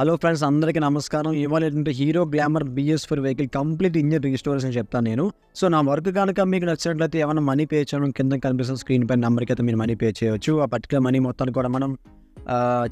Hello friends అందరికీ నమస్కారం. ఇవాళ ఏంటంటే Hero Glamour BS four vehicle complete engine restoration చెప్తాను నేను. సో నా వర్క్ కనుక మీకు నచ్చినట్లయితే ఏమైనా మనీ పే చేయడం కింద కనిపిస్తున్న స్క్రీన్ పైన నెంబర్కి అయితే మీరు మనీ పే చేయొచ్చు. ఆ పర్టికులర్ మనీ మొత్తాన్ని కూడా మనం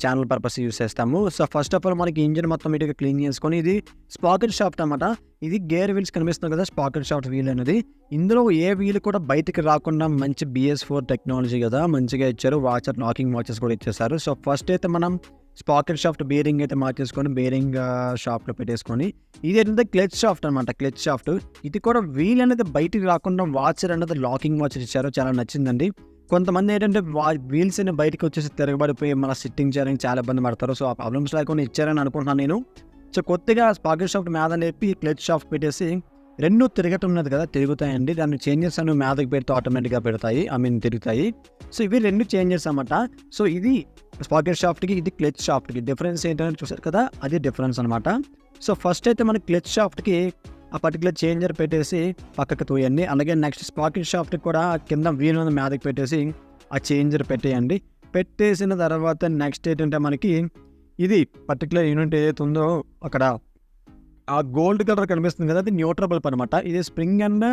ఛానల్ పర్పస్ యూస్ చేస్తాము. సో ఫస్ట్ ఆఫ్ ఆల్ మనకి ఇంజిన్ మొత్తం ఇటుగా క్లీన్ చేసుకొని ఇది స్పాకెట్ షాఫ్ట్ అనమాట ఇది గేర్ వీల్స్ కనిపిస్తుంది కదా స్పాకెట్ షాఫ్ట్ వీల్ అనేది. ఇందులో ఏ వీల్ కూడా బయటకి రాకుండా మంచి బిఎస్ ఫోర్ టెక్నాలజీ కదా మంచిగా ఇచ్చారు. వాచర్ నాకింగ్ వాచెస్ కూడా ఇచ్చేసారు సో ఫస్ట్ అయితే మనం స్పాకెట్ షాఫ్ట్ బేరింగ్ అయితే మార్చేసుకొని బేరింగ్ షాఫ్ట్లో పెట్టేసుకొని ఇది ఏంటంటే క్లచ్ షాఫ్ట్ అనమాట క్లచ్ షాఫ్ట్ ఇది కూడా వీల్ అనేది బయటికి రాకుండా వాచర్ అనేది లాకింగ్ వాచర్ ఇచ్చారు చాలా నచ్చిందండి. కొంతమంది ఏంటంటే వా వీల్స్ అని బయటకు వచ్చేసి తిరగబడిపోయి మన సిట్టింగ్ చేయడానికి చాలా ఇబ్బంది పడతారు. సో ఆ ప్రాబ్లమ్స్ లేకుండా ఇచ్చారని అనుకుంటున్నాను నేను. సో కొత్తగా స్పాకెట్ షాఫ్ట్ మీద చెప్పి క్లచ్ షాఫ్ట్ పెట్టేసి రెండు తిరగటం ఉన్నది కదా తిరుగుతాయండి. దాన్ని చేంజెస్ అని మ్యాథకి పెడితే ఆటోమేటిక్గా పెడతాయి. ఐ మీన్ తిరుగుతాయి. సో ఇవి రెండు చేంజెస్ అనమాట సో ఇది స్పాకెట్ షాఫ్ట్కి ఇది క్లచ్ షాఫ్ట్కి. డిఫరెన్స్ ఏంటంటే చూసారు కదా అది డిఫరెన్స్ అనమాట సో ఫస్ట్ అయితే మన క్లచ్ షాఫ్ట్కి ఆ పర్టికులర్ చేంజర్ పెట్టేసి పక్కకు తోయండి. అలాగే నెక్స్ట్ స్పాకెట్ షాఫ్ట్కి కూడా కింద వీల్ మీద మ్యాథకి పెట్టేసి ఆ చేంజర్ పెట్టేయండి. పెట్టేసిన తర్వాత నెక్స్ట్ ఏంటంటే మనకి ఇది పర్టికులర్ యూనిట్ ఏదైతే ఉందో అక్కడ ఆ గోల్డ్ కలర్ కనిపిస్తుంది కదా అది న్యూట్రల్ అనమాట ఇది స్ప్రింగ్ అండ్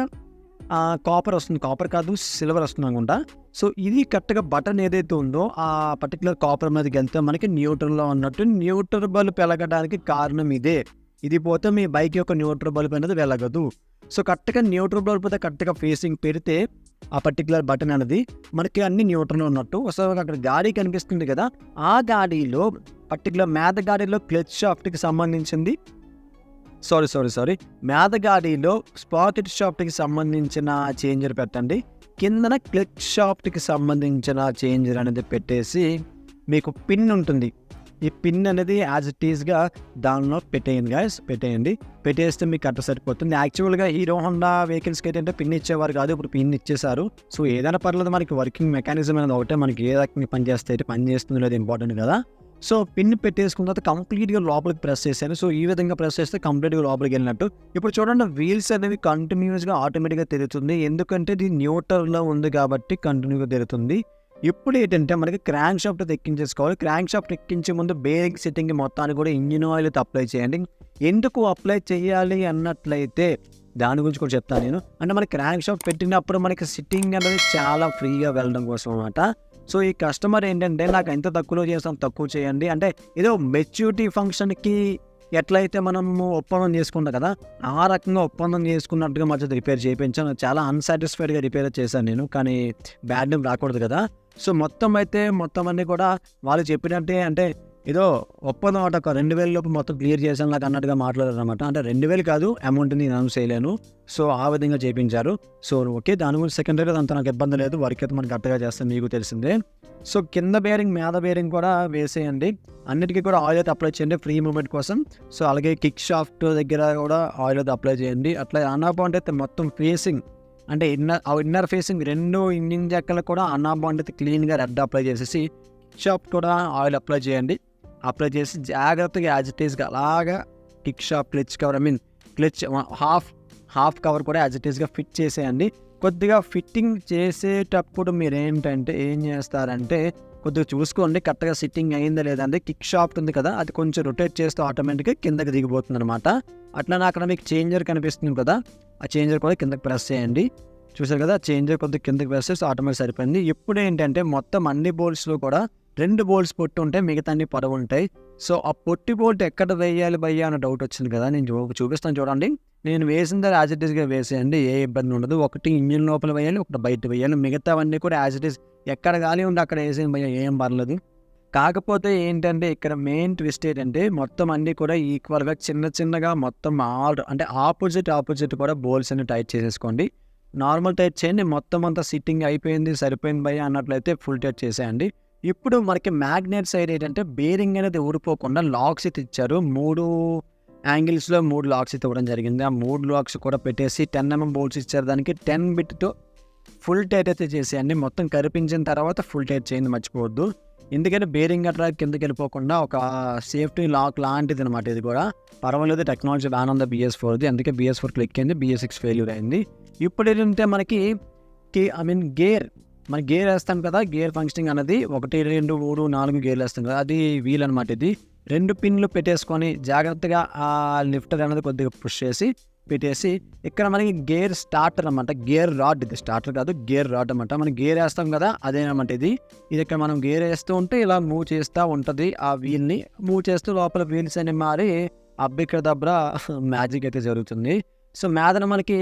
కాపర్ వస్తుంది. కాపర్ కాదు సిల్వర్ వస్తుంది అనుకుంటా. సో ఇది కరెక్ట్గా బటన్ ఏదైతే ఉందో ఆ పర్టికులర్ కాపర్ మీదకి వెళ్తే మనకి న్యూట్రల్లో ఉన్నట్టు న్యూట్రల్ బల్బ్ వెలగడానికి కారణం ఇదే. ఇది పోతే మీ బైక్ యొక్క న్యూట్రల్ బల్బ్ అనేది వెలగదు. సో కరెక్ట్గా న్యూట్రల్ బల్బ్ అయితే కరెక్ట్గా ఫేసింగ్ పెడితే ఆ పర్టికులర్ బటన్ అనేది మనకి అన్ని న్యూట్రల్లో ఉన్నట్టు. సో అక్కడ గాడి కనిపిస్తుంది కదా ఆ గాడిలో పర్టికులర్ మేత గాడిలో క్లచ్ షాఫ్ట్కి సంబంధించింది సారీ సారీ సారీ. మేదగాడిలో స్పాకెట్ షాప్కి సంబంధించిన చేంజర్ పెట్టండి. కిందన క్లిక్ షాప్కి సంబంధించిన చేంజర్ అనేది పెట్టేసి మీకు పిన్ ఉంటుంది. ఈ పిన్ అనేది యాజ్ ఇట్ ఈస్గా దానిలో పెట్టేయండి గాయస్ పెట్టేయండి. పెట్టేస్తే మీకు అట్ట సరిపోతుంది. యాక్చువల్గా హీరో హోండా వెహికల్స్కి ఏంటంటే పిన్ ఇచ్చేవారు కాదు. ఇప్పుడు పిన్ ఇచ్చేసారు సో ఏదైనా పర్లేదు మనకి వర్కింగ్ మెకానిజం అనేది ఒకటే. మనకి ఏ రకంగా పని చేస్తే పని చేస్తుంది లేదు ఇంపార్టెంట్ కదా. సో పిన్ పెట్టేసుకున్న తర్వాత కంప్లీట్గా లోపలికి ప్రెస్ చేశాను. సో ఈ విధంగా ప్రెస్ చేస్తే కంప్లీట్గా లోపలికి వెళ్ళినట్టు. ఇప్పుడు చూడండి వీల్స్ అనేవి కంటిన్యూస్గా ఆటోమేటిక్గా తిరుగుతుంది ఎందుకంటే ఇది న్యూటర్లో ఉంది కాబట్టి కంటిన్యూగా తిరుగుతుంది ఇప్పుడు ఏంటంటే మనకి క్రాంక్ షాఫ్ట్ ఎక్కించేసుకోవాలి. క్రాంక్ షాఫ్ట్ ఎక్కించే ముందు బేరింగ్ సెట్టింగ్ మొత్తానికి కూడా ఇంజిన్ ఆయిల్ అప్లై చేయండి. ఎందుకు అప్లై చేయాలి అన్నట్లయితే దాని గురించి కూడా చెప్తాను నేను. అంటే మనకి క్రాంక్ షాప్ పెట్టినప్పుడు మనకి సిట్టింగ్ అనేది చాలా ఫ్రీగా వెళ్ళడం కోసం అనమాట సో ఈ కస్టమర్ ఏంటంటే నాకు ఎంత తక్కువలో చేస్తాం తక్కువ చేయండి. అంటే ఏదో మెచ్యూరిటీ ఫంక్షన్కి ఎట్లయితే మనము ఒప్పందం చేసుకుంటాం కదా ఆ రకంగా ఒప్పందం చేసుకున్నట్టుగా మధ్య రిపేర్ చేయించాను. చాలా అన్సాటిస్ఫైడ్గా రిపేర్ చేశాను నేను కానీ బ్యాడ్ నేమ్ రాకూడదు కదా. సో మొత్తం అయితే మొత్తం అన్నీ కూడా వాళ్ళు చెప్పినట్టే అంటే ఏదో ఒప్పందం ఒకటి ఒక రెండు వేల లోపు మొత్తం క్లియర్ చేసాను నాకు అన్నట్టుగా మాట్లాడారు అనమాట అంటే రెండు వేలు కాదు అమౌంట్ని నేను అనౌన్స్ చేయలేను. సో ఆ విధంగా చేయించారు సో ఓకే దాని గురించి సెకండరీ అంత నాకు ఇబ్బంది లేదు. వర్క్ అయితే మనకి కరెక్ట్గా చేస్తాం మీకు తెలిసిందే. సో కింద బేరింగ్ మీద బేరింగ్ కూడా వేసేయండి. అన్నిటికీ కూడా ఆయిల్ అయితే అప్లై చేయండి ఫ్రీ మూమెంట్ కోసం. సో అలాగే కిక్ షాఫ్ట్ దగ్గర కూడా ఆయిల్ అయితే అప్లై చేయండి. అట్లా అన్నా అయితే మొత్తం ఫేసింగ్ అంటే ఇన్నర్ ఇన్నర్ ఫేసింగ్ రెండు ఇంజిన్ జక్కలు కూడా అన్నా అయితే క్లీన్గా రెడ్ అప్లై చేసేసి షాఫ్ట్ కూడా ఆయిల్ అప్లై చేయండి. అప్లై చేసి జాగ్రత్తగా యాజ్ ఇట్ ఈస్గా అలాగా kick shaft clutch cover I mean clutch half half cover కూడా యాజ్ ఇట్ ఈస్గా ఫిట్ చేసేయండి. కొద్దిగా ఫిట్టింగ్ చేసేటప్పుడు మీరు ఏంటంటే ఏం చేస్తారంటే కొద్దిగా చూసుకోండి కరెక్ట్గా సిట్టింగ్ అయిందా లేదంటే కిక్ షాప్ ఉంది కదా అది కొంచెం రొటేట్ చేస్తే ఆటోమేటిక్గా కిందకి దిగిపోతుంది అనమాట అట్లా అక్కడ మీకు చేంజర్ కనిపిస్తుంది కదా ఆ చేంజర్ కూడా కిందకి ప్రెస్ చేయండి. చూసారు కదా చేంజర్ కొద్దిగా కిందకి ప్రెస్ చేస్తే ఆటోమేటిక్ సరిపోయింది. ఇప్పుడు ఏంటంటే మొత్తం అన్ని బోల్స్లో కూడా రెండు బోల్ట్స్ పొట్టు ఉంటాయి మిగతా అన్ని పొడవు ఉంటాయి సో ఆ పొట్టి బోల్ట్ ఎక్కడ వేయాలి భయ్యా అన్న డౌట్ వచ్చింది కదా నేను చూపిస్తాను చూడండి. నేను వేసింది యాజ్ ఇట్ ఈస్గా వేసేయండి ఏ ఇబ్బంది ఉండదు. ఒకటి ఇంజిన్ లోపల వేయాలి ఒకటి బయట వేయాలి. మిగతావన్నీ కూడా యాజ్ ఇట్ ఈస్ ఎక్కడ గాలి ఉండి అక్కడ వేసేయం భయ్యా ఏం పర్లేదు. కాకపోతే ఏంటంటే ఇక్కడ మెయిన్ ట్విస్ట్ ఏంటంటే మొత్తం అన్నీ కూడా ఈక్వల్గా చిన్న చిన్నగా మొత్తం ఆల్ అంటే ఆపోజిట్ ఆపోజిట్ కూడా బోల్స్ అన్ని టైట్ చేసేసుకోండి. నార్మల్ టైట్ చేయండి మొత్తం అంతా సిట్టింగ్ అయిపోయింది సరిపోయింది భయ్యా అన్నట్లయితే ఫుల్ టైట్ చేసేయండి. ఇప్పుడు మనకి మ్యాగ్నెట్ సైడ్ ఏంటంటే బేరింగ్ అనేది ఊడిపోకుండా లాక్స్ అయితే ఇచ్చారు. మూడు యాంగిల్స్లో మూడు లాక్స్ అయితే ఇవ్వడం జరిగింది. ఆ మూడు లాక్స్ కూడా పెట్టేసి టెన్ ఎంఎం బోల్ట్స్ ఇచ్చారు. దానికి టెన్ బిట్తో ఫుల్ టైట్ అయితే చేసేయండి. మొత్తం కరిపించిన తర్వాత ఫుల్ టైట్ చేయండి మర్చిపోవద్దు. ఎందుకంటే బేరింగ్ అట్లా కిందకి వెళ్ళిపోకుండా ఒక సేఫ్టీ లాక్ లాంటిది అనమాట ఇది కూడా. పర్వాలేదు టెక్నాలజీ బ్యాన్ ఉంది బిఎస్ ఫోర్ది అందుకే బిఎస్ ఫోర్ క్లిక్ అయింది బిఎస్ సిక్స్ ఫెయిల్యూర్ అయింది. ఇప్పుడు ఏంటంటే మనకి ఐ మీన్ గేర్ మన గేర్ వేస్తాం కదా గేర్ ఫంక్షనింగ్ అనేది ఒకటి రెండు మూడు నాలుగు గేర్లు వేస్తాం కదా అది వీల్ అనమాట ఇది. రెండు పిన్లు పెట్టేసుకొని జాగ్రత్తగా ఆ లిఫ్టర్ అనేది కొద్దిగా పుష్ చేసి పెట్టేసి ఇక్కడ మనకి గేర్ స్టార్టర్ అనమాట గేర్ రాడ్ ఇది స్టార్టర్ కాదు గేర్ రాడ్ అనమాట మనం గేర్ వేస్తాం కదా అదేనమాట ఇది. ఇది ఇక్కడ మనం గేర్ వేస్తూ ఉంటే ఇలా మూవ్ చేస్తూ ఉంటుంది ఆ వీల్ని. మూవ్ చేస్తూ లోపల వీల్స్ అని మారి అబ్బిక్కడ దబ్బర మ్యాజిక్ అయితే జరుగుతుంది. సో మేదన మనకి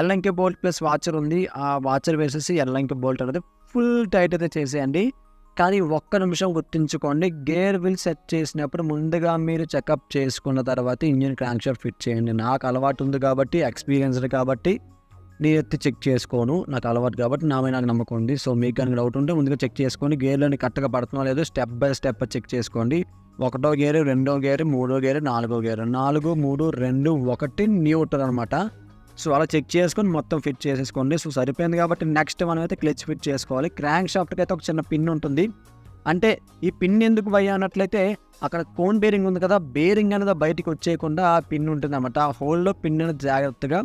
ఎల్లంకి బోల్ట్ ప్లస్ వాచర్ ఉంది. ఆ వాచర్ వేసేసి ఎల్లంకి బోల్ట్ అనేది ఫుల్ టైట్ అయితే చేసేయండి. కానీ ఒక్క నిమిషం గుర్తుంచుకోండి. గేర్ వీల్ సెట్ చేసినప్పుడు ముందుగా మీరు చెకప్ చేసుకున్న తర్వాత ఇంజిన్ క్రాంక్షర్ ఫిట్ చేయండి. నాకు అలవాటు ఉంది కాబట్టి ఎక్స్పీరియన్స్డ్ కాబట్టి నేను ఎత్తి చెక్ చేసుకోను. నాకు అలవాటు కాబట్టి నా మీద నాకు నమ్మకం ఉంది. సో మీకు కనుక డౌట్ ఉంటే ముందుగా చెక్ చేసుకొని గేర్లోని కరెక్ట్గా పడుతున్నా లేదో స్టెప్ బై స్టెప్ చెక్ చేసుకోండి. ఒకటో గేరు రెండో గేరు మూడో గేరు నాలుగో గేరు. నాలుగు మూడు రెండు ఒకటి న్యూటర్ అనమాట సో అలా చెక్ చేసుకొని మొత్తం ఫిట్ చేసేసుకోండి. సో సరిపోయింది కాబట్టి నెక్స్ట్ మనం అయితే క్లచ్ ఫిట్ చేసుకోవాలి. క్రాంక్ షాఫ్ట్కి అయితే ఒక చిన్న పిన్ ఉంటుంది. అంటే ఈ పిన్ ఎందుకు భయ అన్నట్లయితే అక్కడ కోన్ బేరింగ్ ఉంది కదా బేరింగ్ అనేది బయటికి వచ్చేయకుండా ఆ పిన్ ఉంటుంది అనమాట ఆ హోల్లో పిన్ అనేది జాగ్రత్తగా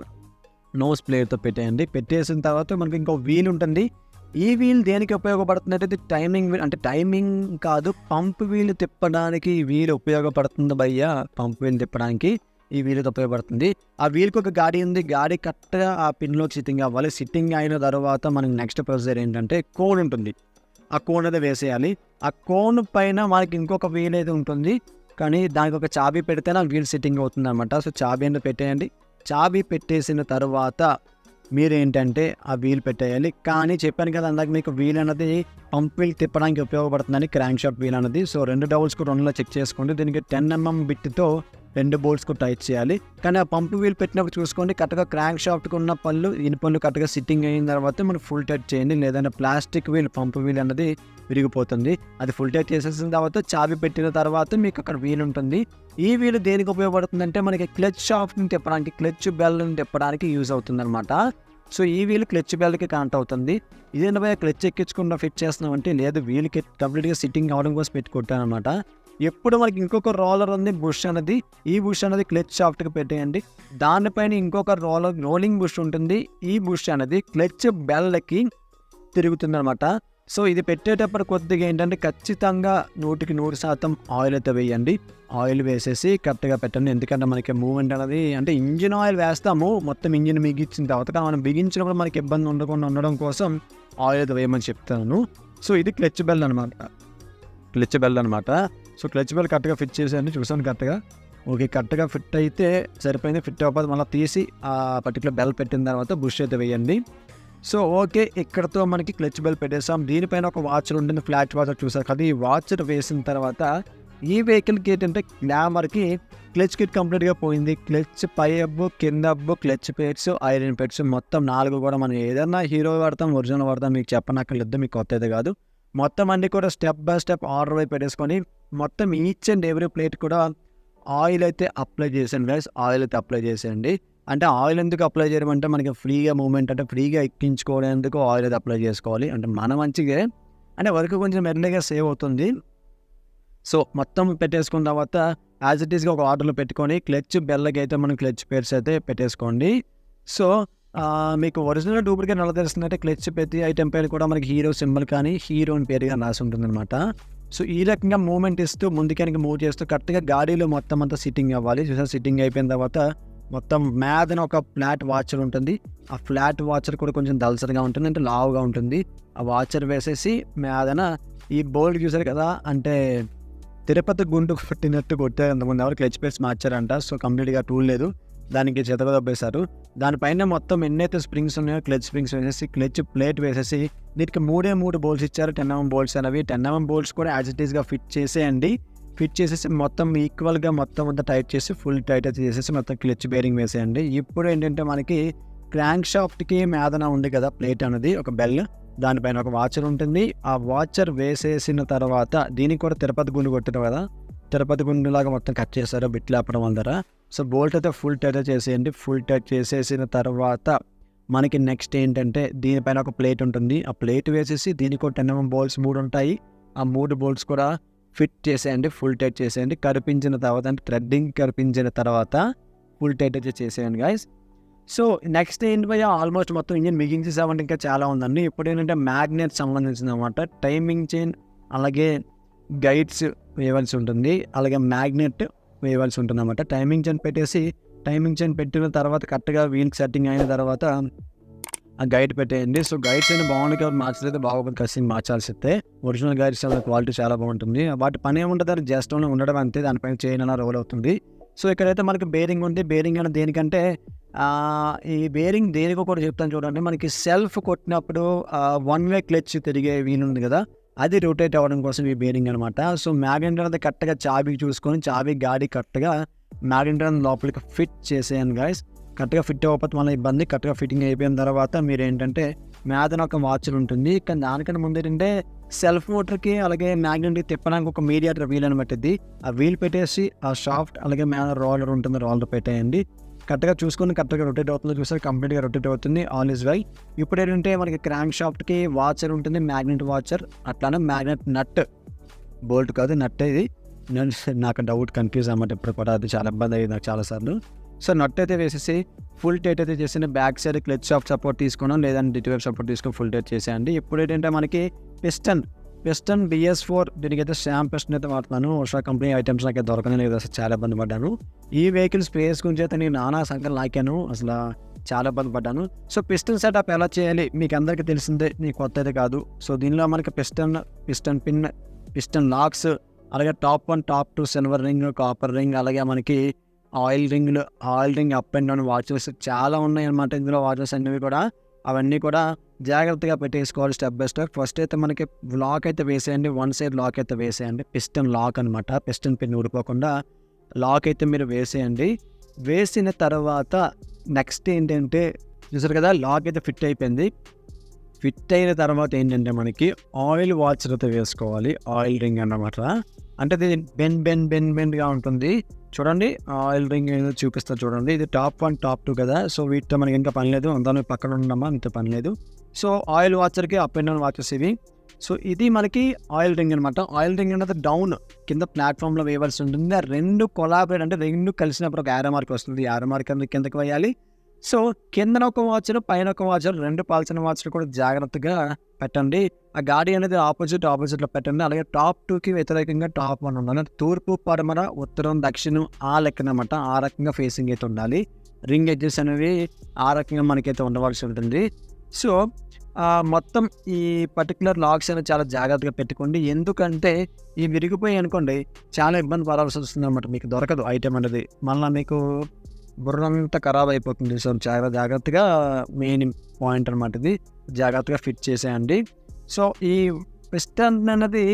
నోస్ ప్లేయర్తో పెట్టేయండి. పెట్టేసిన తర్వాత మనకి ఇంకో వీల్ ఉంటుంది. ఈ వీల్ దేనికి ఉపయోగపడుతుంది టైమింగ్ వీల్ అంటే టైమింగ్ కాదు పంప్ వీల్ తిప్పడానికి ఈ వీల్ ఉపయోగపడుతుంది భయ్య. పంప్ వీల్ తిప్పడానికి. ఈ వీలుకి ఉపయోగపడుతుంది ఆ వీల్కి ఒక గాడి ఉంది. గాడి కరెక్ట్గా ఆ పిన్లోకి సిట్టింగ్ అవ్వాలి. సిట్టింగ్ అయిన తర్వాత మనకి నెక్స్ట్ ప్రొసీజర్ ఏంటంటే కోన్ ఉంటుంది. ఆ కోన్ అయితే వేసేయాలి. ఆ కోన్ పైన మనకి ఇంకొక వీల్ అయితే ఉంటుంది. కానీ దానికి ఒక చాబీ పెడితేనే వీల్ సిట్టింగ్ అవుతుంది అనమాట సో చాబీ అనేది పెట్టేయండి. చాబీ పెట్టేసిన తర్వాత మీరు ఏంటంటే ఆ వీల్ పెట్టేయాలి. కానీ చెప్పాను కదా అందాక మీకు వీల్ అనేది పంప్ వీల్ తిప్పడానికి ఉపయోగపడుతుందని క్రాంక్ షాప్ వీల్ అనేది. సో రెండు డబుల్స్ కూడా రెండులో చెక్ చేసుకోండి. దీనికి టెన్ ఎంఎం బిట్తో రెండు బోల్ట్స్కు టైట్ చేయాలి. కానీ ఆ పంప్ వీల్ పెట్టినప్పుడు చూసుకోండి కరెక్ట్గా క్రాంక్ షాఫ్ట్కి ఉన్న పళ్ళు ఇని పళ్ళు కరెక్ట్గా సిట్టింగ్ అయిన తర్వాత మనం ఫుల్ టైట్ చేయండి. లేదంటే ప్లాస్టిక్ వీల్ పంప్ వీల్ అనేది విరిగిపోతుంది. అది ఫుల్ టైట్ చేసేసిన తర్వాత చావి పెట్టిన తర్వాత మీకు అక్కడ వీల్ ఉంటుంది. ఈ వీల్ దేనికి ఉపయోగపడుతుందంటే మనకి క్లచ్ షాఫ్ట్ని తిప్పడానికి క్లచ్ బెల్ని తిప్పడానికి యూజ్ అవుతుంది అనమాట సో ఈ వీల్ క్లచ్ బెల్కి కనెక్ట్ అవుతుంది. ఇదేంటే క్లచ్ ఎక్కించకుండా ఫిట్ చేస్తున్నాం అంటే లేదు వీల్కి కంప్లీట్గా సిట్టింగ్ అవడం కోసం పెట్టుకుంటాను అనమాట ఎప్పుడు మనకి ఇంకొక రోలర్ ఉంది బుష్ అనేది ఈ బుష్ అనేది క్లచ్ షాఫ్ట్కి పెట్టేయండి. దానిపైన ఇంకొక రోలర్ రోలింగ్ బుష్ ఉంటుంది. ఈ బుష్ అనేది క్లచ్ బెల్కి తిరుగుతుంది అనమాట సో ఇది పెట్టేటప్పుడు కొద్దిగా ఏంటంటే ఖచ్చితంగా నూటికి నూరు శాతం ఆయిల్ అయితే వేయండి. ఆయిల్ వేసేసి కరెక్ట్గా పెట్టండి. ఎందుకంటే మనకి మూమెంట్ అనేది అంటే ఇంజిన్ ఆయిల్ వేస్తాము మొత్తం ఇంజిన్ బిగించిన తర్వాత కానీ మనం బిగించినప్పుడు మనకి ఇబ్బంది ఉండకుండా ఉండడం కోసం ఆయిల్ అయితే వేయమని చెప్తాను. సో ఇది క్లచ్ బెల్ అనమాట క్లచ్ బెల్ అనమాట సో క్లచ్ బెల్ కరెక్ట్గా ఫిట్ చేసేయండి చూసాను కరెక్ట్గా. ఓకే కరెక్ట్గా ఫిట్ అయితే సరిపోయింది. ఫిట్ అవ్వకపోతే మళ్ళీ తీసి ఆ పర్టికులర్ బెల్ పెట్టిన తర్వాత బుష్ అయితే వేయండి. సో ఓకే ఇక్కడతో మనకి క్లచ్ బెల్ పెట్టేసాం. దీనిపైన ఒక వాచర్ ఉంటుంది ఫ్లాట్ వాచర్ చూసారు కదా. ఈ వాచర్ వేసిన తర్వాత ఈ వెహికల్కి ఏంటంటే గ్లామర్కి క్లచ్ కిట్ కంప్లీట్గా పోయింది. క్లచ్ పై అబ్బు కింద అబ్బు క్లచ్ పేట్స్ ఐరన్ పేట్స్ మొత్తం నాలుగు కూడా మనం ఏదైనా హీరో వాడతాం ఒరిజినల్ వాడతాం మీకు చెప్పనక్కర్లేదు మీకు కొత్త కాదు. మొత్తం అన్ని కూడా స్టెప్ బై స్టెప్ ఆర్డర్ వైపు పెట్టేసుకొని మొత్తం ఈచ్ అండ్ ఎవ్రీ ప్లేట్ కూడా ఆయిల్ అయితే అప్లై చేసాను గైస్ ఆయిల్ అయితే అప్లై చేసేయండి. అంటే ఆయిల్ ఎందుకు అప్లై చేయడం అంటే మనకి ఫ్రీగా మూమెంట్ అంటే ఫ్రీగా ఎక్కించుకోవడానికి ఆయిల్ అయితే అప్లై చేసుకోవాలి. అంటే మన మంచిగా అంటే వర్క్ కొంచెం మెల్లగా సేవ్ అవుతుంది. సో మొత్తం పెట్టేసుకున్న తర్వాత యాజ్ ఇట్ ఈస్గా ఒక ఆర్డర్లో పెట్టుకొని క్లచ్ బెల్లకి అయితే మనం క్లచ్ పేర్స్ అయితే పెట్టేసుకోండి. సో మీకు ఒరిజినల్ డూప్లికేట్ ఎలా తెలుస్తుందంటే క్లచ్ ప్రతి ఐటెం పేరు కూడా మనకి హీరో సింబల్ కానీ హీరో అని పేరుగా రాసి ఉంటుందన్నమాట. సో ఈ రకంగా మూమెంట్ ఇస్తూ ముందుకనికి మూవ్ చేస్తూ కరెక్ట్గా గాడీలో మొత్తం అంతా సిట్టింగ్ అవ్వాలి. చూసా సిట్టింగ్ అయిపోయిన తర్వాత మొత్తం మ్యాదన ఒక ఫ్లాట్ వాచర్ ఉంటుంది. ఆ ఫ్లాట్ వాచర్ కూడా కొంచెం దల్సర్గా ఉంటుంది అంటే లావుగా ఉంటుంది. ఆ వాచర్ వేసేసి మ్యాదన ఈ బోల్డ్ చూసారు కదా? అంటే తిరుపతి గుండు కొట్టినట్టు కొట్టారు. అంతకుముందు ఎవరు క్లచ్ పేస్ మార్చారంట. సో కంప్లీట్గా టూల్ లేదు. దానికి చెతకదొబ్బేశారు దానిపైన మొత్తం ఎన్నైతే స్ప్రింగ్స్ ఉన్నాయో క్లచ్ స్ప్రింగ్స్ వేసేసి క్లచ్ ప్లేట్ వేసేసి దీనికి మూడే మూడు బోల్స్ ఇచ్చారు. టెన్ ఎంఎం బోల్స్ అనేవి. టెన్ ఎంఎం బోల్స్ కూడా యాజ్ ఇట్ ఈస్గా ఫిట్ చేసేయండి. ఫిట్ చేసేసి మొత్తం ఈక్వల్గా మొత్తం అంతా టైట్ చేసి ఫుల్ టైట్ అయితే చేసేసి మొత్తం క్లచ్ బేరింగ్ వేసేయండి. ఇప్పుడు ఏంటంటే మనకి క్రాంక్ షాఫ్ట్కి మేదన ఉంది కదా ప్లేట్ అనేది ఒక బెల్. దానిపైన ఒక వాచర్ ఉంటుంది. ఆ వాచర్ వేసేసిన తర్వాత దీనికి కూడా తిరుపతి గుండు కొట్టారు కదా. తిరుపతి గుండులాగా మొత్తం కట్ చేశారు బిట్లు లేపడం అందర సో బోల్ట్ అయితే ఫుల్ టైట్ చేసేయండి. ఫుల్ టైట్ చేసేసిన తర్వాత మనకి నెక్స్ట్ ఏంటంటే దీనిపైన ఒక ప్లేట్ ఉంటుంది. ఆ ప్లేట్ వేసేసి దీనికి ఒక టెన్ ఎంఎం బోల్స్ మూడు ఉంటాయి. ఆ మూడు బోల్ట్స్ కూడా ఫిట్ చేసేయండి. ఫుల్ టైట్ చేసేయండి. కరిపించిన తర్వాత అంటే థ్రెడ్డింగ్ కరిపించిన తర్వాత ఫుల్ టైట్ అయితే చేసేయండి గాయస్ సో నెక్స్ట్ ఏంటి భయ్య? ఆల్మోస్ట్ మొత్తం ఇంజిన్ మిగించేసామంటే ఇంకా చాలా ఉందండి. ఇప్పుడు ఏంటంటే మ్యాగ్నెట్ సంబంధించింది అనమాట టైమింగ్ చైన్ అలాగే గైడ్స్ వేయవలసి ఉంటుంది. అలాగే మ్యాగ్నెట్ వేయవలసి ఉంటుంది అనమాట టైమింగ్ చైన్ పెట్టేసి టైమింగ్ చైన్ పెట్టిన తర్వాత కరెక్ట్గా వీల్ సెట్టింగ్ అయిన తర్వాత ఆ గైడ్ పెట్టేయండి. సో గైడ్స్ అయినా బాగుంది కాబట్టి మార్చలేదు బాగోపోతే ఖచ్చితంగా మార్చాల్సి వస్తే ఒరిజినల్ గైడ్స్ క్వాలిటీ చాలా బాగుంటుంది. వాటి పని ఏముంటుంది అది జస్ట్ ఓన్లీ ఉండడం అంతే. దానిపైన చైన్ అలా రోల్ అవుతుంది. సో ఇక్కడైతే మనకి బేరింగ్ ఉంది. బేరింగ్ అనేది దేనికంటే ఈ బేరింగ్ దేనికో కూడా చెప్తాను చూడండి. మనకి సెల్ఫ్ కొట్టినప్పుడు వన్ వే క్లచ్ తిరిగే వీలు ఉంది కదా. అది రొటేట్ అవ్వడం కోసం ఈ బేరింగ్ అనమాట సో మ్యాగ్నెట్ అనేది కరెక్ట్గా చాబీ చూసుకొని చాబీ గాడి కరెక్ట్గా మ్యాగ్నెట్ అనేది లోపలికి ఫిట్ చేసేయండి గాయస్ కరెక్ట్గా ఫిట్ అవ్వకపోతే మన ఇబ్బంది కరెక్ట్గా ఫిట్టింగ్ అయిపోయిన తర్వాత మీరు ఏంటంటే మ్యాథన్ ఒక వాచర్ ఉంటుంది. కానీ దానికన్నా ముందు ఏంటంటే సెల్ఫ్ మోటర్కి అలాగే మ్యాగ్నెట్కి తిప్పడానికి ఒక మీడియాటర్ వీల్ అని పెట్టింది ఆ వీల్ పెట్టేసి ఆ షాఫ్ట్ అలాగే మ్యాన్ రోలర్ ఉంటుంది రోలర్ పెట్టేయండి. కరెక్ట్గా చూసుకొని కరెక్ట్గా రొటేట్ అవుతుంది. చూసారు కంప్లీట్గా రొటేట్ అవుతుంది. ఆల్ ఇస్ వై ఇప్పుడు ఏంటంటే మనకి క్రాంక్ షాఫ్ట్కి వాచర్ ఉంటుంది మ్యాగ్నెట్ వాచర్ అట్లానే మ్యాగ్నెట్ నట్ బోల్ట్ కాదు నట్ ఇది. నేను నాకు డౌట్ కన్ఫ్యూజ్ అన్నమాట ఇప్పుడు కూడా. అది చాలా ఇబ్బంది అయ్యింది నాకు చాలాసార్లు సో నట్ అయితే వేసేసి ఫుల్ టైట్ అయితే చేసిన back side clutch shaft support తీసుకోవడం లేదంటే ఇటువైపు సపోర్ట్ తీసుకొని ఫుల్ టైట్ చేసేయండి. ఇప్పుడు ఏంటంటే మనకి పిస్టన్ పెస్టన్ బిఎస్ ఫోర్ దీనికి అయితే శామ్ పిస్టన్ అయితే వాడుతున్నాను. ఉషా కంపెనీ ఐటమ్స్ నాకు దొరకనే లేదు అసలు చాలా ఇబ్బంది పడ్డాను. ఈ వెహికల్ స్పేస్ గురించి అయితే నేను నానా సంఖ్యలు లాకాను అసలు చాలా ఇబ్బంది పడ్డాను. సో పిస్టన్ సెటప్ ఎలా చేయాలి? మీకు అందరికీ తెలిసిందే నీ కొత్త అయితే కాదు. సో దీనిలో మనకి piston piston pin piston locks అలాగే top one top two silver ring copper ring అలాగే మనకి oil రింగ్లు oil ring up and down watches చాలా ఉన్నాయి అనమాట ఇందులో వాచెస్ అన్నవి కూడా. అవన్నీ కూడా జాగ్రత్తగా పెట్టేసుకోవాలి స్టెప్ బై స్టెప్. ఫస్ట్ అయితే మనకి లాక్ అయితే వేసేయండి. వన్ సైడ్ లాక్ అయితే వేసేయండి. పిస్టన్ లాక్ అనమాట పిస్టన్ పిన్ ఊడిపోకుండా లాక్ అయితే మీరు వేసేయండి. వేసిన తర్వాత నెక్స్ట్ ఏంటంటే చూసారు కదా లాక్ అయితే ఫిట్ అయిపోయింది. ఫిట్ అయిన తర్వాత ఏంటంటే మనకి ఆయిల్ వాచర్ అయితే వేసుకోవాలి. ఆయిల్ రింగ్ అన్నమాట. అంటే ఇది బెన్ బెన్ బెన్ బెన్గా ఉంటుంది. చూడండి ఆయిల్ రింగ్ ఏదో చూపిస్తా చూడండి. ఇది టాప్ వన్ టాప్ టూ కదా. సో వీటితో మనకి ఇంకా పని లేదు. దాని పక్కన ఉండమా ఇంత పని లేదు. సో ఆయిల్ వాచర్కి అప్ అండ్ డౌన్ వాచెస్ ఇవి. సో ఇది మనకి ఆయిల్ రింగ్ అనమాట ఆయిల్ రింగ్ అనేది డౌన్ కింద ప్లాట్ఫామ్లో వేయవలసి ఉంటుంది. ఆ రెండు కొలాబరేట్ అంటే రెండు కలిసినప్పుడు ఒక యారో మార్క్ వస్తుంది. యారో మార్క్ అనేది కిందకి వేయాలి. సో కిందన ఒక వాచర్ పైన ఒక వాచర్ రెండు పాల్చిన వాచర్ కూడా జాగ్రత్తగా పెట్టండి. ఆ గాడి అనేది ఆపోజిట్ ఆపోజిట్లో పెట్టండి. అలాగే టాప్ టూకి వ్యతిరేకంగా టాప్ వన్ ఉండాలి. తూర్పు పడమర ఉత్తరం దక్షిణం ఆ లెక్కన అనమాట ఆ రకంగా ఫేసింగ్ అయితే ఉండాలి. రింగ్ ఎడ్జెస్ అనేవి ఆ రకంగా మనకైతే ఉండవలసి ఉంటుంది. సో మొత్తం ఈ పర్టికులర్ లాక్స్ అనేది చాలా జాగ్రత్తగా పెట్టుకోండి. ఎందుకంటే ఈ విరిగిపోయి అనుకోండి చాలా ఇబ్బంది పడాల్సి వస్తుంది అనమాట మీకు దొరకదు ఐటెం అనేది. మళ్ళీ మీకు బుర్రంతా ఖరాబ్ అయిపోతుంది. సో చాలా జాగ్రత్తగా మెయిన్ పాయింట్ అనమాట ఇది. జాగ్రత్తగా ఫిట్ చేసేయండి. సో ఈ పిస్టన్ అనేది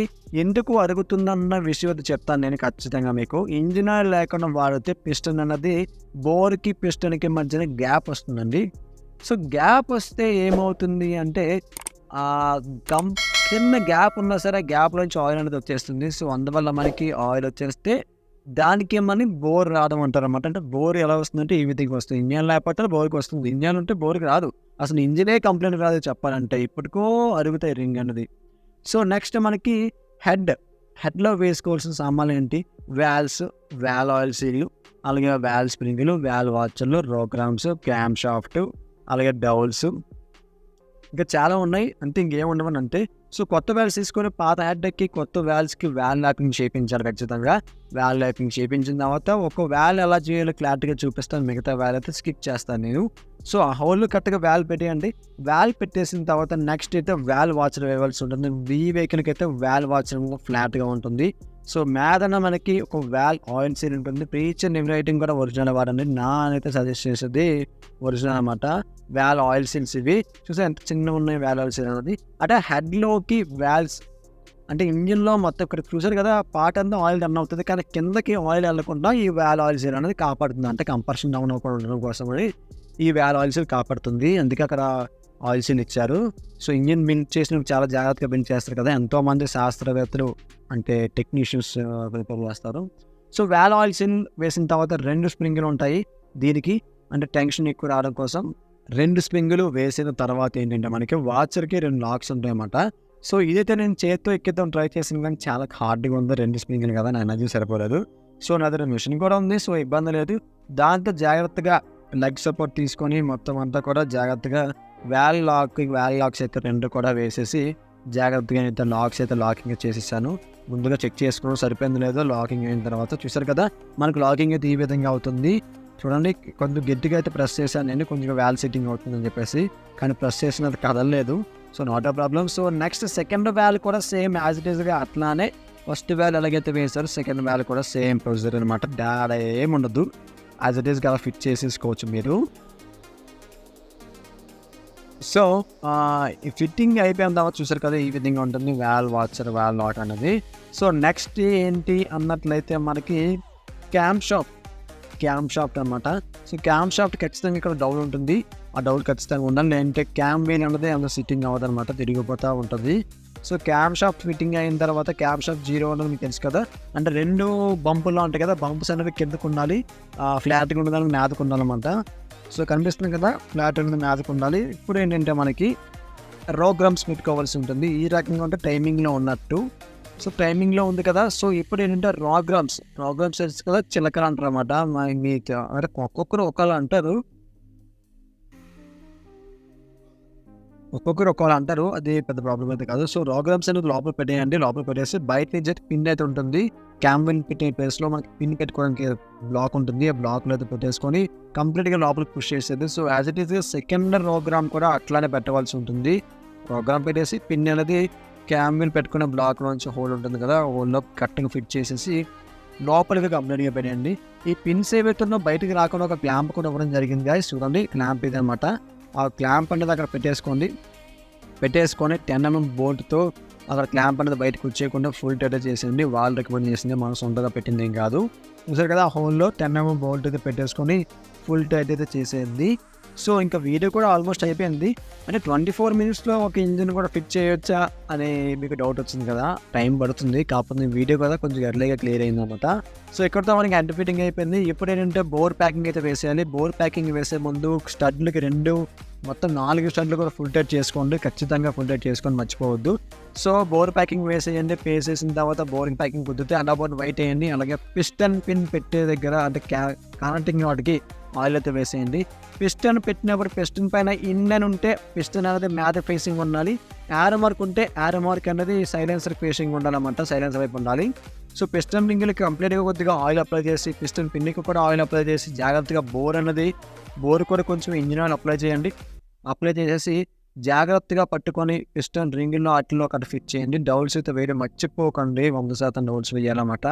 ఎందుకు అరుగుతుందన్న విషయం చెప్తాను నేను ఖచ్చితంగా మీకు. ఇంజిన్ ఆయిల్ లేకుండా వాడితే పిస్టన్ అనేది బోర్కి పిస్టన్కి మధ్యన గ్యాప్ వస్తుందండి. సో గ్యాప్ వస్తే ఏమవుతుంది అంటే దమ్ చిన్న గ్యాప్ ఉన్నా సరే గ్యాప్ నుంచి ఆయిల్ అనేది వచ్చేస్తుంది. సో అందువల్ల మనకి ఆయిల్ వచ్చేస్తే దానికి ఏమని బోర్ రావడం అంటారు అనమాట అంటే బోర్ ఎలా వస్తుందంటే ఈ విధంగా వస్తుంది. ఇంజన్ లేకపోతే బోర్కి వస్తుంది. ఇంజన్ ఉంటే బోర్కి రాదు. అసలు ఇంజనే కంప్లైంట్ రాదు చెప్పాలంటే. ఇప్పటికో అరుగుతాయి రింగ్ అనేది. సో నెక్స్ట్ మనకి హెడ్. హెడ్లో వేసుకోవాల్సిన సామాన్లు ఏంటి? వ్యాల్స్ వ్యాల్ ఆయిల్ సీలు అలాగే వ్యాల్ స్ప్రింగులు వ్యాల్ వాచర్లు రోగ్రామ్స్ క్యామ్ షాఫ్ట్ అలాగే డౌల్స్. ఇంకా చాలా ఉన్నాయి. అంటే ఇంకేం ఉండవని అంటే సో కొత్త వ్యాల్స్ తీసుకొని పాత హెడ్కి కొత్త వ్యాల్స్కి వ్యాల్ ల్యాపింగ్ చేయించాలి ఖచ్చితంగా. వ్యాల్ ల్యాపింగ్ చేయించిన తర్వాత ఒక వ్యాల్ ఎలా చేయాలో క్లారిటీగా చూపిస్తాను. మిగతా వ్యాల్ అయితే స్కిప్ చేస్తాను నేను. సో ఆ హోల్ కరెక్ట్గా వ్యాల్ పెట్టేయండి. వ్యాల్ పెట్టేసిన తర్వాత నెక్స్ట్ అయితే వ్యాల్ వాచర్ వేయవలసి ఉంటుంది. వీ వెహికల్కి అయితే వ్యాల్ వాచర్ ఫ్లాట్గా ఉంటుంది. సో మేదన మనకి ఒక వ్యాల్ ఆయిల్ సీల్ ఉంటుంది. ప్రీచ్ నిమ్ రైటింగ్ కూడా ఒరిజినల్ వాడండి. నా అయితే సజెస్ట్ చేసేది ఒరిజినల్ అనమాట వ్యాల్ ఆయిల్ సీల్స్ ఇవి. చూసా ఎంత చిన్న ఉన్నాయి వ్యాల్ ఆయిల్ సీల్ అనేది. అంటే హెడ్లోకి వ్యాల్స్ అంటే ఇంజిన్లో మొత్తం ఇక్కడ చూసారు కదా పార్ట్ అంతా ఆయిల్ రన్ అవుతుంది. కానీ కిందకి ఆయిల్ వెళ్ళకుండా ఈ వ్యాల్ ఆయిల్ సీల్ అనేది కాపాడుతుంది. అంటే కంపర్షన్ డౌన్ అవ్వకుండా ఉండడం కోసం అని. ఈ వ్యాల్ ఆయిల్ కాపాడుతుంది. అందుకే అక్కడ ఆయిల్ ఇచ్చారు. సో ఇంజిన్ బిల్డ్ చేసిన చాలా జాగ్రత్తగా బిల్డ్ చేస్తారు కదా. ఎంతోమంది శాస్త్రవేత్తలు అంటే టెక్నీషియన్స్ ప్రిపేర్ చేస్తారు సో వ్యాల్ ఆయిల్ వేసిన తర్వాత రెండు స్ప్రింగులు ఉంటాయి. దీనికి అంటే టెన్షన్ ఎక్కువ రావడం కోసం రెండు స్ప్రింగులు వేసిన తర్వాత ఏంటంటే మనకి వాచర్కి రెండు లాక్స్ ఉంటాయన్నమాట. సో ఇదైతే నేను చేత్తో ఎక్కిద్దాం ట్రై చేసిన కానీ చాలా హార్డ్గా ఉంది రెండు స్ప్రింగులు కదా. నా ఎనర్జీ సరిపోలేదు. సో నా దగ్గర మిషన్ కూడా ఉంది. సో ఇబ్బంది లేదు. దాంతో జాగ్రత్తగా లెగ్ సపోర్ట్ తీసుకొని మొత్తం అంతా కూడా జాగ్రత్తగా వ్యాల్ లాక్ వ్యాల్ లాక్స్ అయితే రెండు కూడా వేసేసి జాగ్రత్తగా అయితే లాక్స్ అయితే లాకింగ్ చేసేసాను. ముందుగా చెక్ చేసుకోవడం సరిపోయింది లేదో లాకింగ్ అయిన తర్వాత చూసారు కదా మనకు లాకింగ్ అయితే ఈ విధంగా అవుతుంది. చూడండి కొంచెం గట్టిగా అయితే ప్రెస్ చేశాను నేను కొంచెం వ్యాల్ సెట్టింగ్ అవుతుందని చెప్పేసి కానీ ప్రెస్ చేసినది కదలలేదు. So not a problem so next second valve కూడా సేమ్ యాజ్ ఇట్ ఈస్గా అట్లానే ఫస్ట్ వ్యాల్ ఎలాగైతే వేశారు సెకండ్ వ్యాల్ కూడా సేమ్ ప్రొసీజర్ అనమాట డాడ్ ఏమి ఉండదు. యాజ్ ఇట్ ఈస్గా అలా ఫిట్ చేసేసుకోవచ్చు మీరు సో ఈ ఫిట్టింగ్ అయిపోయిన తర్వాత చూసారు కదా ఈ విధంగా ఉంటుంది వ్యాల్ వాచర్ వ్యాల్ లాట్ అనేది సో నెక్స్ట్ ఏంటి అన్నట్లయితే మనకి క్యాంప్ షాప్ క్యామ్ షాప్ అనమాట సో క్యామ్ షాప్ ఖచ్చితంగా ఇక్కడ డౌన్ ఉంటుంది ఆ డౌన్ ఖచ్చితంగా ఉండాలి. అంటే క్యామ్ వీల్ అనేది అంత సిట్టింగ్ అవ్వదు అనమాట తిరిగిపోతూ ఉంటుంది. సో క్యామ్ షాప్ ఫిట్టింగ్ అయిన తర్వాత క్యామ్ షాప్ జీరో అనేది మీకు తెలుసు కదా. అంటే రెండు బంపుల్లో ఉంటాయి కదా బంప్స్ అనేవి కిందకు ఉండాలి ఫ్లాట్గా ఉండడానికి మేతకు ఉండాలన్నమాట సో కనిపిస్తుంది కదా ఫ్లాట్ అనేది మేతకు ఉండాలి. ఇప్పుడు ఏంటంటే మనకి రోగ్రామ్స్ పెట్టుకోవాల్సి ఉంటుంది. ఈ రకంగా ఉంటే టైమింగ్లో ఉన్నట్టు. సో టైమింగ్లో ఉంది కదా సో ఇప్పుడు ఏంటంటే రాగ్రామ్స్ రాగ్రామ్స్ తెలుసు కదా చిలకలు అంటారు అనమాట మీకు అంటే ఒక్కొక్కరు ఒకళ్ళు అంటారు. ఒక్కొక్కరు ఒక్కొక్కరు అంటారు అది పెద్ద ప్రాబ్లం అయితే కాదు. సో రాగ్రామ్స్ అనేది లోపల పెట్టేయండి. లోపల పెట్టేసి బయట నుంచి పిన్ అయితే ఉంటుంది. క్యాంపిన్ పెట్టే ప్లేస్లో మనకి పిన్ పెట్టుకోవడానికి బ్లాక్ ఉంటుంది. ఆ బ్లాక్లో అయితే పెట్టేసుకొని కంప్లీట్గా లోపలికి పుష్ చేసేది. So as it is second program కూడా అట్లానే పెట్టవలసి ఉంటుంది. ప్రోగ్రామ్ పెట్టేసి పిన్ అనేది క్యాంబిన్ పెట్టుకున్న బ్లాక్ నుంచి హోల్ ఉంటుంది కదా హోల్లో కరెక్ట్గా ఫిట్ చేసేసి లోపలికి కంప్లీట్గా పెట్టేయండి. ఈ పిన్స్ ఏవైతున్నో బయటకు రాకుండా ఒక క్లాంప్ కూడా ఇవ్వడం జరిగింది గాయస్. చూడండి క్లాంప్ ఇది అనమాట ఆ క్లాంప్ అనేది అక్కడ పెట్టేసుకోండి. పెట్టేసుకొని టెన్ ఎంఎం బోల్ట్తో అక్కడ క్లాంప్ అనేది బయటకు వచ్చేయకుండా ఫుల్ టైట్ చేసింది వాళ్ళు రికమెండ్ చేసింది. మన సొంతగా పెట్టింది ఏం కాదు. చూసారు కదా ఆ హోల్లో టెన్ ఎంఎం బోల్ట్ అయితే పెట్టేసుకొని ఫుల్ టైట్ అయితే చేసేది సో ఇంకా వీడియో కూడా ఆల్మోస్ట్ అయిపోయింది. అంటే ట్వంటీ ఫోర్ మినిట్స్లో ఒక ఇంజిన్ కూడా ఫిట్ చేయొచ్చా అనే మీకు డౌట్ వచ్చింది కదా? టైం పడుతుంది. కాకపోతే వీడియో కదా కొంచెం ఎర్లీగా క్లియర్ అయింది అనమాట సో ఇక్కడతో మనకి హెడ్ ఫిట్టింగ్ అయిపోయింది. ఇప్పుడు ఏంటంటే బోర్ ప్యాకింగ్ అయితే వేసేయాలి. బోర్ ప్యాకింగ్ వేసే ముందు స్టడ్లకి రెండు మొత్తం నాలుగు స్టడ్లు కూడా ఫుల్ టైట్ చేసుకోండి. ఖచ్చితంగా ఫుల్ టైట్ చేసుకొని మర్చిపోవద్దు. సో బోర్ ప్యాకింగ్ వేసేయండి. వేసేసిన తర్వాత బోరింగ్ ప్యాకింగ్ కుదిరితే అలా బోర్ వైట్ వేయండి. అలాగే పిస్టన్ పిన్ పెట్టే దగ్గర అంటే క్యా కనెక్టింగ్ వాటికి ఆయిల్ అయితే వేసేయండి పిస్టన్ పెట్టినప్పుడు పిస్టన్ పైన ఇన్ అని ఉంటే పిస్టన్ అనేది మ్యాథ్ ఫేసింగ్ ఉండాలి. యారో మార్క్ ఉంటే యారో మార్క్ అనేది సైలెన్సర్ ఫేసింగ్ ఉండాలన్నమాట సైలెన్సర్ వైపు ఉండాలి. సో పిస్టన్ రింగులకి కంప్లీట్గా కొద్దిగా ఆయిల్ అప్లై చేసి పిస్టన్ పిన్నికి కూడా ఆయిల్ అప్లై చేసి జాగ్రత్తగా బోర్ అనేది బోర్ కూడా కొంచెం ఇంజిన్ ఆయిల్ అప్లై చేయండి. అప్లై చేసేసి జాగ్రత్తగా పట్టుకొని పిస్టన్ రింగుల్లో వాటిల్లో అక్కడ ఫిట్ చేయండి. డౌల్స్ అయితే వేరే మర్చిపోకండి. వంద శాతం డౌల్స్ వేయాలన్నమాట.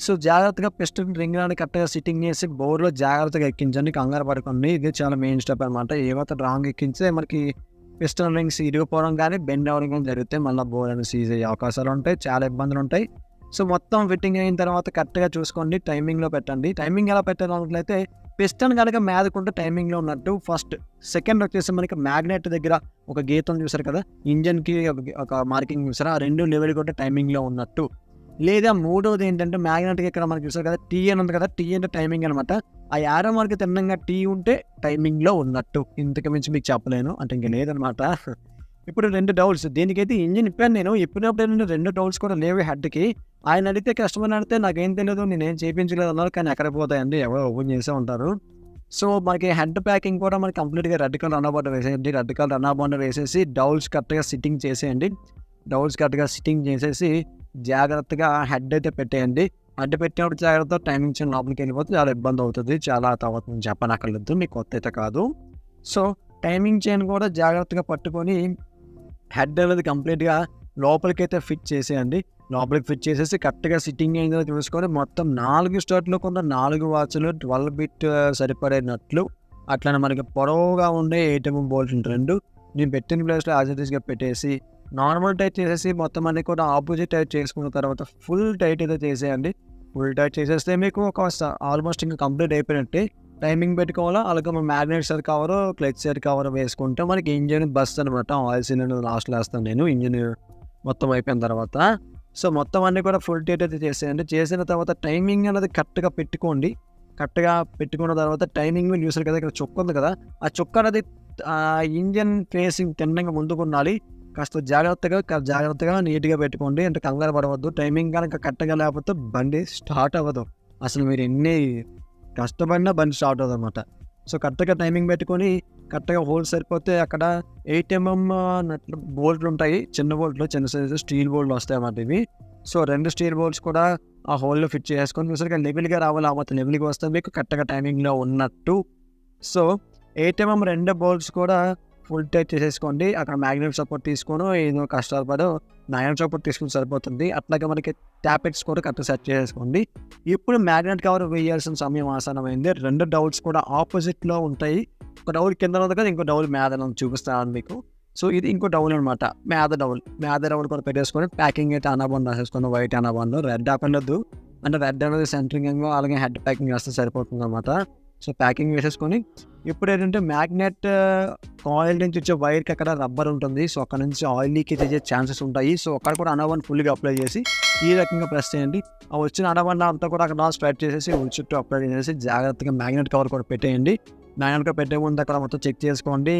సో జాగ్రత్తగా పెస్ట్ రింగ్ అని కరెక్ట్గా సిట్టింగ్ చేసి బోర్లో జాగ్రత్తగా ఎక్కించండి కంగారు పడుకోండి. ఇది చాలా మెయిన్ స్టెప్ అనమాట ఏవైతే రాంగ్ ఎక్కించితే మనకి పిస్టన్ రింగ్స్ ఇరిగిపోవడం కానీ బెండ్ అవ్వడం కానీ జరిగితే మళ్ళీ బోర్ అని సీజ్ అయ్యే అవకాశాలు ఉంటాయి. చాలా ఇబ్బందులు ఉంటాయి. సో మొత్తం ఫిట్టింగ్ అయిన తర్వాత కరెక్ట్గా చూసుకోండి. టైమింగ్లో పెట్టండి. టైమింగ్ ఎలా పెట్టాలన్నట్లయితే పిస్టన్ కనుక మేదకుంటే టైమింగ్లో ఉన్నట్టు ఫస్ట్ సెకండ్ వచ్చేసి మనకి మ్యాగ్నెట్ దగ్గర ఒక గీతం చూసారు కదా? ఇంజన్కి ఒక మార్కింగ్ చూసారు? ఆ రెండు లెవెల్ కూడా టైమింగ్లో ఉన్నట్టు. లేదా మూడవది ఏంటంటే మ్యాగ్నెట్కి ఇక్కడ మనకి చూసారు కదా టీ అని ఉంది కదా టీ అంటే టైమింగ్ అనమాట ఆ యారో మార్క్ తిన్నంగా టీ ఉంటే టైమింగ్లో ఉన్నట్టు. ఇంతకు మించి మీకు చెప్పలేను అంటే ఇంక లేదనమాట ఇప్పుడు రెండు డౌల్స్ దీనికైతే ఇంజిన్ ఇప్పాను నేను. ఇప్పినప్పుడు ఏంటంటే రెండు డౌల్స్ కూడా లేవు హెడ్కి. ఆయన అడిగితే కస్టమర్ అడిగితే నాకేం తెలియదు నేనేం చేయించలేదు అన్నారు కానీ ఎక్కడ పోతాయండి? ఎవరో ఓపెన్ చేసే ఉంటారు. సో మనకి హెడ్ ప్యాకింగ్ కూడా మనకి కంప్లీట్గా రెడ్ కలర్ రన్నర్ వేసేయండి. రెడ్ కలర్ రన్నర్ వేసేసి డౌల్స్ కరెక్ట్గా సిట్టింగ్ చేసేయండి. డౌల్స్ కరెక్ట్గా సిట్టింగ్ చేసేసి జాగ్రత్తగా హెడ్ అయితే పెట్టేయండి. హెడ్ పెట్టినప్పుడు జాగ్రత్త టైమింగ్ చిన్న లోపలికి వెళ్ళిపోతే చాలా ఇబ్బంది అవుతుంది. చాలా తర్వాత నేను చెప్పనక్కర్లేదు. మీకు కొత్త అయితే కాదు. సో టైమింగ్ చైన్ కూడా జాగ్రత్తగా పట్టుకొని హెడ్ అనేది కంప్లీట్గా లోపలికి అయితే ఫిట్ చేసేయండి. లోపలికి ఫిట్ చేసేసి కరెక్ట్గా సిట్టింగ్ అయిందో చూసుకొని మొత్తం నాలుగు స్టార్ట్లో కొంత నాలుగు వాచ్లు ట్వెల్వ్ బిట్ సరిపడేటట్లు అట్లనే మనకి పొడవుగా ఉండే ఏటీఎం బోల్ట్ రెండు. నేను పెట్టిన ప్లేస్లో యాజిటీస్గా పెట్టేసి నార్మల్ టైట్ చేసేసి మొత్తం అన్ని కూడా ఆపోజిట్ టైట్ చేసుకున్న తర్వాత ఫుల్ టైట్ అయితే చేసేయండి. ఫుల్ టైట్ చేసేస్తే మీకు ఒక ఆల్మోస్ట్ ఇంకా కంప్లీట్ అయిపోయినట్టే. టైమింగ్ పెట్టుకోవాలా? అలాగే మన మ్యాగ్నెట్ సర్ కవర్ క్లచ్ సెట్ కవర్ వేసుకుంటే మనకి ఇంజిన్ బస్ అనమాట ఆయిల్ సిలిండర్ లాస్ట్లో వేస్తాను నేను ఇంజిన్ మొత్తం అయిపోయిన తర్వాత. సో మొత్తం అన్నీ కూడా ఫుల్ టైట్ అయితే చేసేయండి. చేసిన తర్వాత టైమింగ్ అనేది కరెక్ట్గా పెట్టుకోండి. కరెక్ట్గా పెట్టుకున్న తర్వాత టైమింగ్ న్యూస్ చూసారు కదా ఇక్కడ చొక్క ఉంది కదా. ఆ చుక్క అనేది ఇంజన్ ఫేసింగ్ తిన్నగా ముందుకు ఉండాలి. కాస్త జాగ్రత్తగా జాగ్రత్తగా నీట్గా పెట్టుకోండి. అంటే కంగారు పడవద్దు. టైమింగ్ కనుక కరెక్ట్గా లేకపోతే బండి స్టార్ట్ అవ్వదు. అసలు మీరు ఎన్ని కష్టపడినా బండి స్టార్ట్ అవ్వదు అనమాట సో కరెక్ట్గా టైమింగ్ పెట్టుకొని కరెక్ట్గా హోల్ సరిపోతే అక్కడ ఎయిట్ ఎంఎం బోల్ట్లు ఉంటాయి. చిన్న బోల్ట్లు చిన్న సైజు స్టీల్ బోల్ట్లు వస్తాయి అన్నమాట ఇవి. సో రెండు స్టీల్ బోల్ట్స్ కూడా ఆ హోల్లో ఫిట్ చేసుకొని చూసరికి లెవెల్గా రావాలి. ఆ మొత్తం లెవెల్గా వస్తే మీకు కరెక్ట్గా టైమింగ్లో ఉన్నట్టు. సో ఏటీఎం రెండు బోల్ట్స్ కూడా ఫుల్ టైట్ చేసేసుకోండి. అక్కడ మ్యాగ్నెట్ సపోర్ట్ తీసుకొని. ఏదో కష్టాలు పడో నయన్ సపోర్ట్ తీసుకుని సరిపోతుంది. అట్లాగే మనకి ట్యాపెట్స్ కూడా కరెక్ట్ సెట్ చేసుకోండి ఇప్పుడు మ్యాగ్నెట్ కవర్ వేయాల్సిన సమయం ఆసనమైంది రెండు డౌట్స్ కూడా ఆపోజిట్లో ఉంటాయి. ఒక డౌల్ కింద ఉంది కదా ఇంకో డౌల్ మీద చూపిస్తాను మీకు. సో ఇది ఇంకో డౌల్ అనమాట మేద డౌల్. మేద డౌల్ కూడా పెట్టేసుకొని ప్యాకింగ్ అయితే అనాబాన్ రాసేసుకుని వైట్ అనాబాన్లో రెడ్ ఆపలేదు అంటే రెడ్ అనేది సెంటరింగ్ అలాగే హెడ్ ప్యాకింగ్ వేస్తే సరిపోతుంది అనమాట సో ప్యాకింగ్ వేసేసుకొని ఇప్పుడు ఏంటంటే మ్యాగ్నెట్ ఆయిల్ నుంచి వచ్చే వైర్కి అక్కడ రబ్బర్ ఉంటుంది. సో అక్కడ నుంచి ఆయిల్ లీకేజ్ అయ్యే ఛాన్సెస్ ఉంటాయి. సో అక్కడ కూడా అనవన్ ఫుల్గా అప్లై చేసి ఈ రకంగా ప్రెస్ చేయండి. ఆ వచ్చిన అనవన్ అంతా కూడా అక్కడ స్ప్రెడ్ చేసేసి చుట్టూ అప్లై చేసేసి జాగ్రత్తగా మ్యాగ్నెట్ కవర్ కూడా పెట్టేయండి. మ్యాగ్నెట్ కవర్ పెట్టే ముందు అక్కడ మొత్తం చెక్ చేసుకోండి.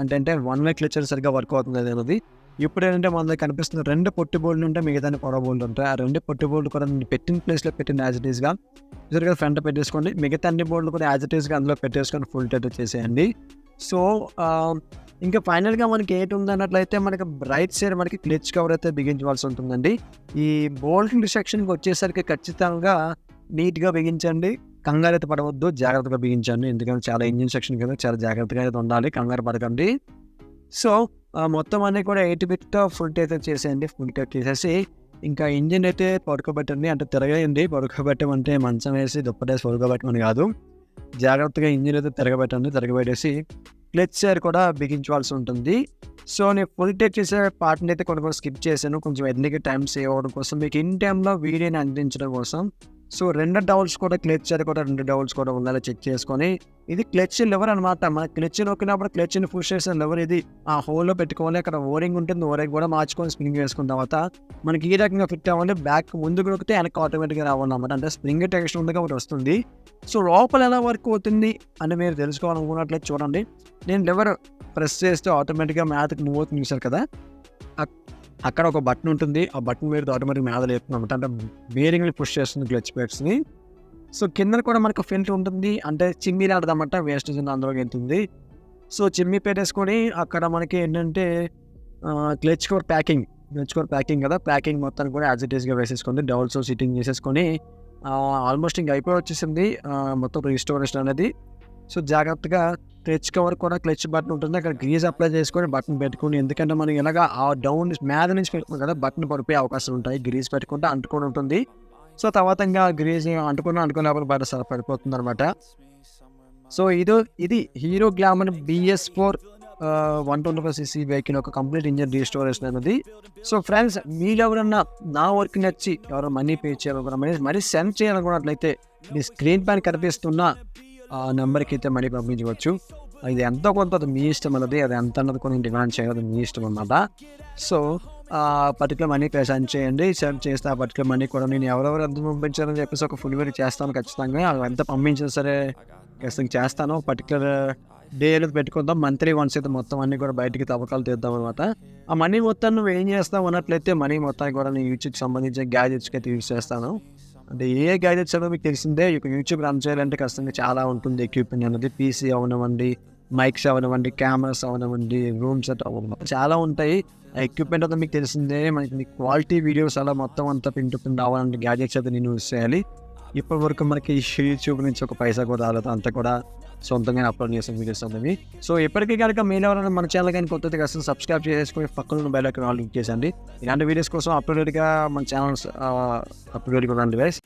అంటే అంటే వన్ వే క్లిచర్ సరిగ్గా వర్క్ అవుతుంది అనేది. ఇప్పుడు ఏంటంటే మన దగ్గర కనిపిస్తున్న రెండు పొట్టి బోల్డ్ ఉంటాయి మిగతా పొడవ బోల్డ్ ఉంటాయి. ఆ రెండు పొట్టి బోల్డ్ కూడా నేను పెట్టిన ప్లేస్లో పెట్టిన యాజ్ ఇట్ ఈస్గా ఇద్దరుగా ఫ్రంట్ పెట్టేసుకోండి. మిగతా అన్ని బోర్డులు కూడా యాజ్ ఇట్ ఈస్గా అందులో పెట్టేసుకొని ఫుల్ టెట్ చేసేయండి సో ఇంకా ఫైనల్గా మనకి ఏంటి ఉందన్నట్లయితే మనకి రైట్ సైడ్ మనకి క్లిచ్ కవర్ అయితే బిగించవలసి ఉంటుందండి. ఈ బోల్ట్ సెక్షన్కి వచ్చేసరికి ఖచ్చితంగా నీట్గా బిగించండి. కంగారు అయితే పడవద్దు. జాగ్రత్తగా బిగించండి. ఎందుకంటే చాలా ఇంజిన్ సెక్షన్ కదా. చాలా జాగ్రత్తగా అయితే ఉండాలి. కంగారు పడకండి. సో మొత్తం అన్నీ కూడా ఎయిట్ బిట్తో ఫుల్ అయితే చేసేయండి ఫుల్ టెక్ చేసేసి ఇంకా ఇంజిన్ అయితే పడుకోబెట్టండి అంటే తిరగేయండి. పడుకోబెట్టమంటే మంచం వేసి దుప్పటేసి పడుకోబెట్టమని కాదు. జాగ్రత్తగా ఇంజిన్ అయితే తిరగబెట్టండి తిరగబెట్టేసి క్లచ్ సైడ్ కూడా బిగించవలసి ఉంటుంది. సో నేను ఫుల్ టెక్ చేసే పార్ట్ని అయితే కొన్ని కొన్ని స్కిప్ చేశాను. కొంచెం ఎన్నిక టైం సేవ్ అవ్వడం కోసం మీకు ఇన్ టైంలో వీడియోని అందించడం కోసం సో రెండు డౌల్స్ కూడా క్లచ్ అది కూడా రెండు డౌల్స్ కూడా ఉండాలి చెక్ చేసుకొని. ఇది క్లచ్ లివర్ అనమాట మన క్లచ్ నొక్కినప్పుడు క్లచ్ని పుష్ చేసిన లివర్ ఇది. ఆ హోల్లో పెట్టుకోవాలి. అక్కడ ఓరింగ్ ఉంటుంది. ఓరింగ్ కూడా మార్చుకొని స్ప్రింగ్ వేసుకున్న తర్వాత మనకి ఈ రకంగా ఫిట్ అవ్వాలి. బ్యాక్ ముందుకు నొక్కితే వెనక్కి ఆటోమేటిక్గా రావాలన్నమాట. అంటే స్ప్రింగ్ టెక్స్ట్ ఉంది కాబట్టి వస్తుంది. సో లోపల ఎలా వర్క్ అవుతుంది అని మీరు తెలుసుకోవాలనుకున్నట్లయితే చూడండి. నేను లివర్ ప్రెస్ చేస్తే ఆటోమేటిక్గా మ్యాథ్కి మూవ్ అవుతుంది. చూసారు కదా? అక్కడ ఒక బటన్ ఉంటుంది. ఆ బటన్ మీద ఆటోమేటిక్ మీద లేపుతుంది అనమాట అంటే బేరింగ్ని పుష్ చేస్తుంది క్లచ్ ప్లేట్స్ని సో కింద కూడా మనకు ఫిల్టర్ ఉంటుంది. అంటే చిమ్మి వేస్ట్ వేస్టేజ్ అందులోకి వెళ్తుంది సో చిమ్మి పెట్టేసుకొని అక్కడ మనకి ఏంటంటే clutch core packing clutch core packing కదా. ప్యాకింగ్ మొత్తం కూడా యాజ్ ఇట్ ఈస్గా డౌల్స్ సిట్టింగ్ చేసేసుకొని ఆల్మోస్ట్ ఇంకా అయిపోయి వచ్చేసింది. మొత్తం రిస్టోరేషన్ అనేది సో జాగ్రత్తగా క్లచ్ కవర్ కూడా క్లచ్ బటన్ ఉంటుంది. అక్కడ గ్రీజ్ అప్లై చేసుకొని బటన్ పెట్టుకుని ఎందుకంటే మనం ఇలాగ ఆ డౌన్ మీద నుంచి పెట్టుకున్నాం కదా బటన్ పడిపోయే అవకాశం ఉంటాయి. గ్రీజ్ పెట్టుకుంటే అంటుకొని ఉంటుంది. సో తర్వాత ఇంకా గ్రీజ్ అంటుకున్న అంటుకున్న లోపల బయట సరిపడిపోతుంది అనమాట సో ఇదో ఇది Hero Glamour BS four one twenty five CC vehicle ఒక కంప్లీట్ ఇంజన్ రీస్టోరేషన్ అనేది సో ఫ్రెండ్స్ మీరు ఎవరన్నా నా వర్క్ నచ్చి ఎవరో మనీ పే చేయాలనుకున్నా మనీ మరీ సెండ్ చేయాలనుకున్నట్లయితే మీ స్క్రీన్ పైన కనిపిస్తున్న ఆ నెంబర్కి అయితే మనీ పంపించవచ్చు. ఇది ఎంతో కొంత అది మీ ఇష్టం అన్నది అది ఎంత అన్నది కొన్ని డిమాండ్ చేయదు మీ ఇష్టం అన్నమాట. సో ఆ పర్టికులర్ మనీ పే సెండ్ చేయండి సెండ్ చేస్తే ఆ పర్టికులర్ మనీ కూడా నేను ఎవరెవరు ఎంత పంపించారని చెప్పేసి ఒక ఫుల్ వీడియో చేస్తాను ఖచ్చితంగా. ఎంత పంపించినా సరే ఖచ్చితంగా చేస్తాను. పర్టికులర్ డే అనేది పెట్టుకుందాం మంత్లీ వన్స్ అయితే మొత్తం అన్ని కూడా బయటికి తవ్వకాలు తీద్దాం అనమాట ఆ మనీ మొత్తం నువ్వు ఏం చేస్తావు అన్నట్లయితే మనీ మొత్తాన్ని కూడా నేను యూట్యూబ్కి సంబంధించిన గ్యాజెట్స్కి అయితే యూజ్ చేస్తాను. అంటే ఏ గ్యాజెట్స్ అనేది మీకు తెలిసిందే. ఇక యూట్యూబ్ రన్ చేయాలంటే ఖచ్చితంగా చాలా ఉంటుంది ఎక్విప్మెంట్ అనేది పీసీ అవనివ్వండి మైక్స్ అవనివ్వండి కెమెరాస్ అవనివ్వండి రూమ్ సెట్ అవనివ్వండి. చాలా ఉంటాయి. ఆ ఎక్విప్మెంట్ అంతా మీకు తెలిసిందే. మనకి క్వాలిటీ వీడియోస్ అలా మొత్తం అంతా పింట్ పింట్ అవ్వాలంటే గ్యాజెట్స్ అయితే నేను యూస్ చేయాలి. ఇప్పటి వరకు మనకి యూట్యూబ్ నుంచి ఒక పైసా కూడా రాలేదు. అంతా కూడా సొంతంగా అప్లోడ్ చేసిన వీడియోస్ అనేవి సో ఇప్పటికీ కనుక మీరు ఎవరైనా మన ఛానల్ కానీ కొత్తది కాస్త సబ్స్క్రైబ్ చేసుకొని పక్కన బెల్ ఐకాన్ లింక్ చేసండి ఇలాంటి వీడియోస్ కోసం అప్లోడెడ్గా మన ఛానల్స్ అప్లోడ్ కూడా వేస్